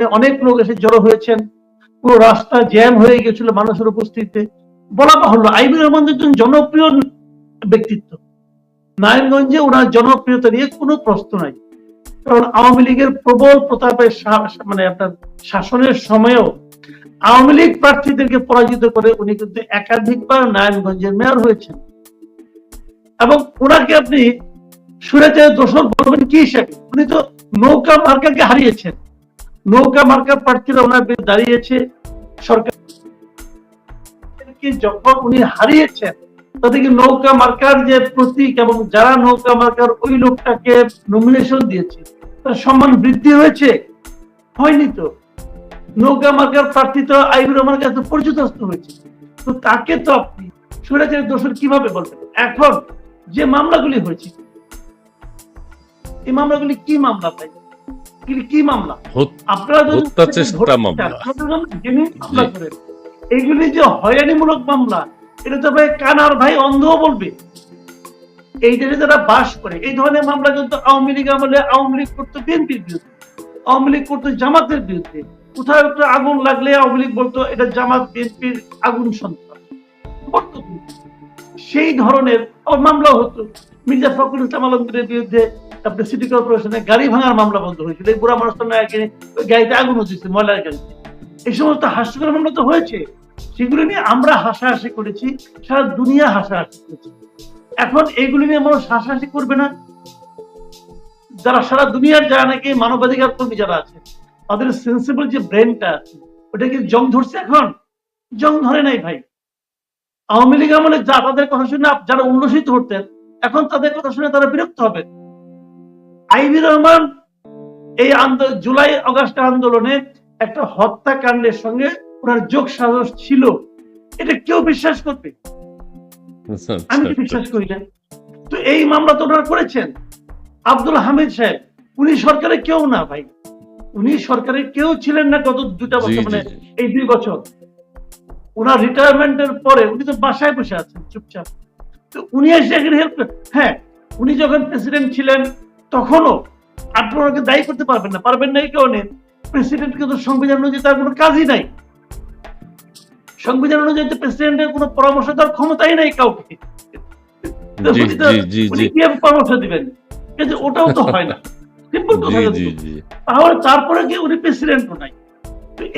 অনেক লোক এসে জড়ো হয়েছেন। পুরো রাস্তা জ্যাম হয়ে গেছিল মানুষের উপস্থিতিতে। বলা বাহুল্য, আইবুর রহমান একজন জনপ্রিয় ব্যক্তিত্ব। নারায়ণগঞ্জে ওনার জনপ্রিয়তা নিয়ে কোনো প্রশ্ন নাই। কারণ আওয়ামী লীগের প্রবল প্রতাপের মানে আপনার শাসনের সময়েও আওয়ামী লীগ প্রার্থীদেরকে পরাজিত করে উনি কিন্তু একাধিকবার নারায়ণগঞ্জের মেয়র হয়েছেন। এবং ওনাকে আপনি সুরেতের দোষর বলবেন কি হিসাবে উনি তো নৌকা মার্কাকে হারিয়েছেন। নৌকা মার্কা প্রার্থীরা ওনার দাঁড়িয়েছে সরকার। যখন উনি হারিয়েছেন, তাদেরকে নৌকা মার্কার যে প্রতীক এবং যারা নৌকা মার্কার ওই লোকটাকে নমিনেশন দিয়েছে, তার সম্মান বৃদ্ধি হয়েছে? হয়নি তো। নৌকা মার্কার প্রার্থী তো আইবুর রহমানের কাছে পরিচিতস্ত হয়েছে। তো তাকে তো আপনি সুরাজের দোষর কীভাবে বলবেন? এখন যে মামলাগুলি হয়েছে, এই মামলাগুলি কি মামলা এগুলি কি মামলা? আপনারা হত্যা চেষ্টা মামলা। আপনারা মামলা করেন, এইগুলি যে হয়রানিমূলক মামলা এটা তবে কান আর ভাই অন্ধও বলবে। যারা বাস করে এই ধরনের মামলা কিন্তু আওয়ামী লীগ আমলে আওয়ামী লীগ করতো বিএনপির বিরুদ্ধে আওয়ামী লীগ করতো জামাতের বিরুদ্ধে। কোথাও একটু আগুন লাগলে আওয়ামী লীগ বলতো এটা জামাত বিএনপির আগুন সন্ত্রাস। সেই ধরনের মামলা হতো। মির্জা ফখরুল ইসলাম আলমগীরের বিরুদ্ধে আপনার সিটি কর্পোরেশনে গাড়ি ভাঙার মামলা বন্ধ হয়েছিল এই বুড়া একে ওই গাড়িতে আগুন হচ্ছে ময়লার গাড়িতে। এই সমস্ত হাস্যকর মামলা তো হয়েছে। সেগুলো নিয়ে আমরা হাসাহাসি করেছি, সারা দুনিয়া হাসাহাসি করেছে। এখন এইগুলি নিয়ে মানুষ হাসাহাসি করবে না। যারা সারা দুনিয়ার যারা নাকি মানবাধিকার কর্মী যারা আছে, তাদের সেন্সিবল যে ব্রেনটা আছে, ওটা কি জং ধরছে এখন? জং ধরে নাই ভাই। আওয়ামী লীগ আমলে যা তাদের কথা শুনে যারা উল্লসিত হতেন এখন তাদের কথা শুনে তারা বিরক্ত হবে। আইবি রহমান এই আন্দোলন জুলাই অগাস্ট আন্দোলনে একটা হত্যাকাণ্ডের সঙ্গে ওনার যোগ সাজস ছিল। এটা কেউ বিশ্বাস করবে? আমি কি বিশ্বাস করি না? তো এই মামলা তো ওনারা করেছেন। আব্দুল হামিদ সাহেব উনি সরকারের কেউ না ভাই। উনি সরকারের কেউ ছিলেন না গত দুটা বছর মানে এই দুই বছর। ওনার রিটায়ারমেন্টের পরে উনি তো বাসায় বসে আছেন চুপচাপ। তো উনি এসে এখানে হেল্প হ্যাঁ উনি যখন প্রেসিডেন্ট ছিলেন তখনও দায়ী করতে পারবেন না। পারবেন না এই কারণে। প্রেসিডেন্ট কিন্তু সংবিধান অনুযায়ী তার কোনো কাজই নাই। সংবিধান অনুযায়ী তো প্রেসিডেন্টের কোনো পরামর্শ দেওয়ার ক্ষমতাই নাই কাউকে। পরামর্শ দিবেন। কিন্তু ওটাও তো হয় না। তাহলে তারপরে কি উনি প্রেসিডেন্টও নাই?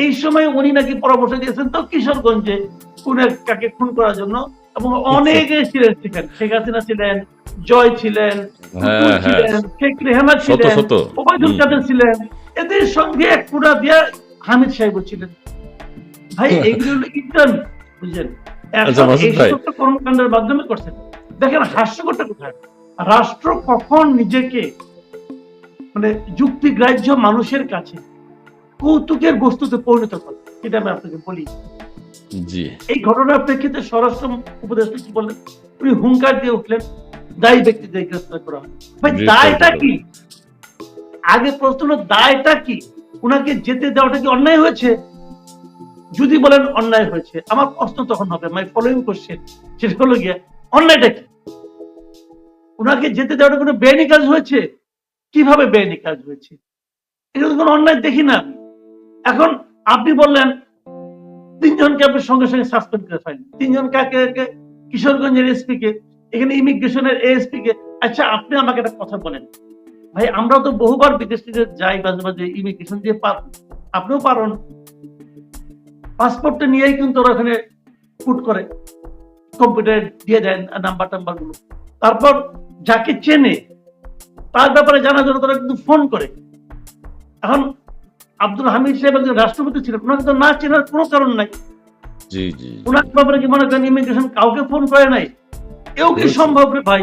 এই সময় উনি নাকি পরামর্শ দিয়েছেন তো কিশোরগঞ্জে। কোন কাকে খুন করার জন্য? এবং অনেকে ছিলেন সেখানে। শেখ হাসিনা ছিলেন জয় ছিলেন হ্যাঁ, হ্যাঁ। ছিলেন শেখ রেহানা ছিলেন ওবায়দুল কাদের ছিলেন। এদের সঙ্গে এক কুড়া দিয়া হামিদ সাহেব ছিলেন। ভাই এইগুলো হলো ইন্টার্ন বুঝলেন? আচ্ছা, কর্মকাণ্ডের মাধ্যমে করছেন। দেখেন হাস্যকরটা কোথায়? রাষ্ট্র কখন নিজেকে মানে যুক্তিগ্রাহ্য মানুষের কাছে কৌতুকের বস্তুতে পরিণত করে? সেটা আমি আপনাকে বলি। জি। এই ঘটনার প্রেক্ষিতে স্বরাষ্ট্র উপদেষ্টা কি বললেন? উনি হুঙ্কার দিয়ে উঠলেন দায়ী ব্যক্তিদের গ্রেফতার করা ভাই দায়টা কি? আগে প্রশ্ন হলো দায়টা কি? উনাকে যেতে দেওয়াটা কি অন্যায় হয়েছে? যদি বলেন অন্যায় হয়েছে আমার প্রশ্ন তখন হবে মাই ফলোইং কোশ্চেন সেটা হলো গিয়ে অন্যায়টা কি? উনাকে যেতে দেওয়াটা কোনো বেআইনি কাজ হয়েছে? কীভাবে বেআইনি কাজ হয়েছে? এটা তো কোনো অন্যায় দেখি না এখন আপনি বললেন তিনজনকে আপনি সঙ্গে সঙ্গে সাসপেন্ড করে ফেলেন। তিনজন কাকে? কিশোরগঞ্জের এসপি কে, এখানে ইমিগ্রেশনের এএসপি কে। আচ্ছা আপনি আমাকে একটা কথা বলেন। ভাই আমরা তো বহুবার বিদেশিদের যাই, মাঝে মাঝে ইমিগ্রেশন দিয়ে পার। আপনিও পারেন। পাসপোর্টটা নিয়েই কিন্তু ওরা ওখানে পুট করে। কম্পিউটারে দিয়ে দেন নাম্বার টাম্বারগুলো। তারপর যাকে চেনে, তার ব্যাপারে জানার জন্য তারা কিন্তু ফোন করে। এখন আব্দুল হামিদ সাহেব একজন রাষ্ট্রপতি ছিলেন। ওনাকে তো না চেনার কোনো কারণ নাই। জি জি ওনার ব্যাপারে কি মনে করেন ইমিগ্রেশন কাউকে ফোন করে নাই? এও কি সম্ভব রে ভাই?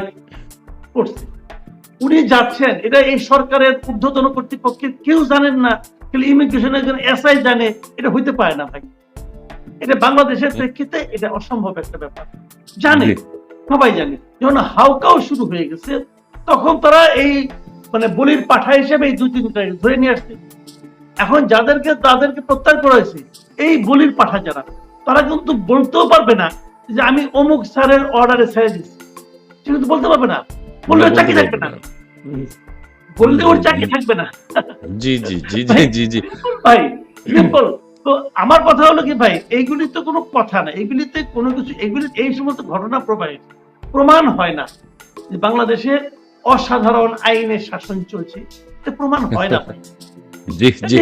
করছে। উনি যাচ্ছেন। এটা এই সরকারের ঊর্ধ্বতন কর্তৃপক্ষের কেউ জানেন না একজন এসআই জানে। এটা হইতে পারে না ভাই। এটা বাংলাদেশের প্রেক্ষিতে এটা অসম্ভব একটা ব্যাপার। জানে সবাই জানে। যখন হাউকাও শুরু হয়ে গেছে তখন তারা এই মানে বলির পাঠা হিসেবে এই দুই তিনটা ধরে নিয়ে আসছে। এখন যাদেরকে তাদেরকে প্রত্যাহার করা হয়েছে এই বলির পাঠা যারা তারা কিন্তু বলতেও পারবে না যে আমি অমুক স্যারের অর্ডারে ছেড়ে দিচ্ছি সে কিন্তু বলতে পারবে না। বললে চাকরি থাকবে না। বললে ওর চাকরি থাকবে না। জি জি জি জি জি জি। ভাই সিম্পল তো আমার কথা হলো কি ভাই এইগুলি তো কোনো কথা না। এগুলিতে কোনো কিছু এগুলি এই সমস্ত ঘটনা প্রবাহিত প্রমাণ হয় না। যে বাংলাদেশে অসাধারণ আইনের শাসন চলছে এটা প্রমাণ হয় না। ভাই জি জি।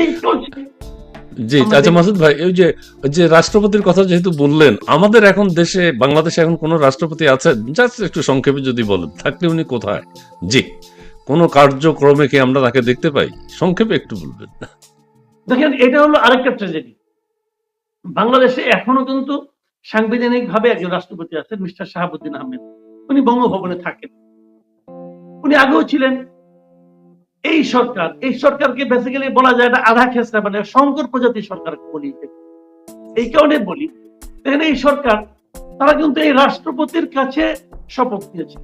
জি আচ্ছা মাসুদ ভাই ওই যে যে রাষ্ট্রপতির কথা যেহেতু বললেন আমাদের এখন দেশে বাংলাদেশে এখন কোন রাষ্ট্রপতি আছে? জাস্ট একটু সংক্ষেপে যদি বলেন থাকলে উনি কোথায়? জি কোন কার্যক্রমে কি আমরা তাকে দেখতে পাই? সংক্ষেপে একটু বলবেন। দেখেন এটা হলো আরেকটা ট্র্যাজেডি বাংলাদেশে এখনও কিন্তু সাংবিধানিক ভাবে একজন রাষ্ট্রপতি আছেন মিস্টার শাহাবুদ্দিন আহমেদ। উনি বঙ্গভবনে থাকেন। উনি আগেও ছিলেন। এই সরকার এই সরকারকে বেসিক্যালি বলা যায় এটা আধা খেসরা মানে শঙ্কর প্রজাতি সরকার বলি এই কারণে বলি দেখেন এই সরকার তারা কিন্তু এই রাষ্ট্রপতির কাছে শপথ নিয়েছে।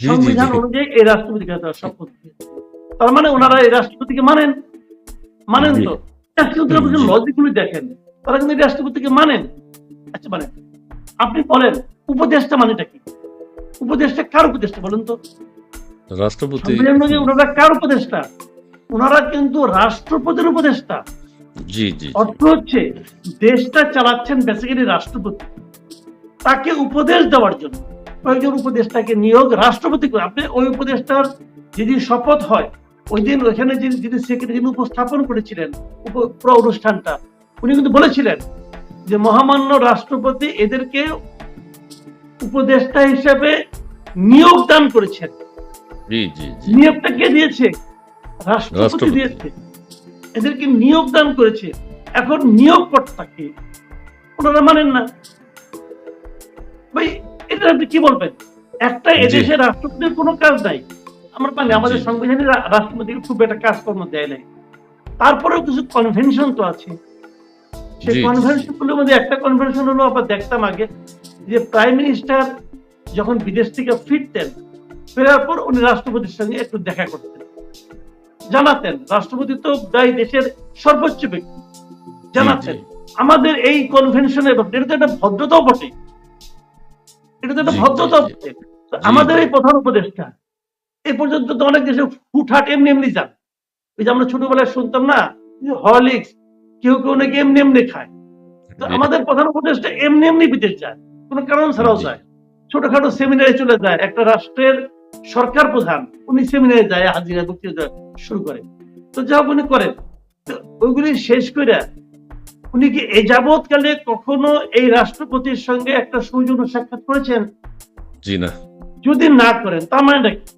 সংবিধান অনুযায়ী এই রাষ্ট্রপতির কাছে শপথ নিয়েছে। তার মানে ওনারা এই রাষ্ট্রপতিকে মানেন। মানেন তো। রাষ্ট্রপতির। লজিকগুলি দেখেন তারা কিন্তু রাষ্ট্রপতিকে মানেন। আচ্ছা মানেন আপনি বলেন উপদেশটা মানেটা কি? উপদেশটা কার উপদেশটা বলেন তো? রাষ্ট্রপতি ওনারা কার উপদেশটা ওনারা কিন্তু রাষ্ট্রপতির উপদেশটা জি জি জি। অর্থ হচ্ছে দেশটা চালাচ্ছেন বেসিক্যালি রাষ্ট্রপতি। তাকে উপদেশ দেওয়ার জন্য। কয়েকজন উপদেষ্টাকে নিয়োগ রাষ্ট্রপতি করে। আপনি ওই উপদেষ্টার যদি শপথ হয় ওই দিন ওইখানে যিনি যিনি সেক্রেটারি যিনি উপস্থাপন করেছিলেন পুরো অনুষ্ঠানটা উনি কিন্তু বলেছিলেন যে মহামান্য রাষ্ট্রপতি এদেরকে উপদেষ্টা হিসেবে নিয়োগ দান করেছেন। জি জি নিয়োগটা কে দিয়েছে রাষ্ট্রপতি। দিয়েছে এদেরকে নিয়োগ দান করেছে। এখন ওনারা মানেন না। ভাই এটা আপনি কি বলবেন? একটা জি। এদেশের রাষ্ট্রপতির কোনো কাজ নাই। আমরা পানি আমাদের রা- রাষ্ট্রপতিকে খুব একটা কাজকর্ম দেয় নাই। তারপরেও কিছু কনভেনশন তো আছে। সেই। কনভেনশনগুলোর মধ্যে একটা কনভেনশন হলো আবার দেখতাম আগে যে প্রাইম মিনিস্টার যখন বিদেশ থেকে ফিরতেন ফেরার পর উনি রাষ্ট্রপতির সঙ্গে একটু দেখা করতেন। জানাতেন রাষ্ট্রপতি তো এই দেশের সর্বোচ্চ ব্যক্তি। জানাতেন আমাদের এই কনভেনশনের এটা তো একটা ভদ্রতাও বটে। এটা তো একটা। বটে। আমাদের এই প্রধান উপদেষ্টা এই পর্যন্ত তো অনেক দেশে হুটহাট এমনি এমনি যান। ওই যে আমরা ছোটবেলায় শুনতাম না হরলিক্স কেউ কেউ নাকি এমনি এমনি খায়। তো আমাদের প্রধান উপদেষ্টা এমনি এমনি বিদেশ যায় কোনো কারণ ছাড়াও। যায়। ছোটখাটো সেমিনারে চলে যায় একটা রাষ্ট্রের সরকার প্রধান উনি সেমিনারে যায় হাজিরা বক্তৃতা শুরু করে। তো যা উনি করেন। তো ওইগুলি শেষ করে উনি কি এ যাবৎকালে কখনো এই রাষ্ট্রপতির সঙ্গে একটা সৌজন্য সাক্ষাৎ করেছেন? জি না। যদি না করেন তার মানে কি?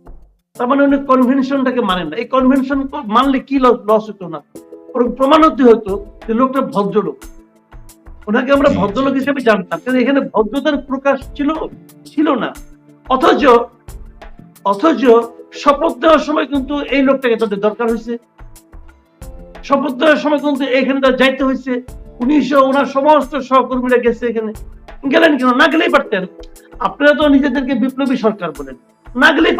তার মানে উনি কনভেনশনটাকে মানেন না। এই কনভেনশন মানলে কি লস হতো না? বরং প্রমাণ হতে হতো যে লোকটা ভদ্রলোক। ওনাকে আমরা ভদ্রলোক। হিসেবে জানতাম। কিন্তু এখানে ভদ্রতার প্রকাশ ছিল ছিল না। অথচ অথচ শপথ দেওয়ার সময় কিন্তু এই লোকটাকে তাদের দরকার হয়েছে। শপথ দেওয়ার সময় কিন্তু এখানে তার যাইতে হয়েছে। উনিশশো ওনার সমস্ত সহকর্মীরা গেছে এখানে। গেলেন কেন? না গেলেই পারতেন। আপনারা তো নিজেদেরকে বিপ্লবী সরকার বলেন। না গেলেই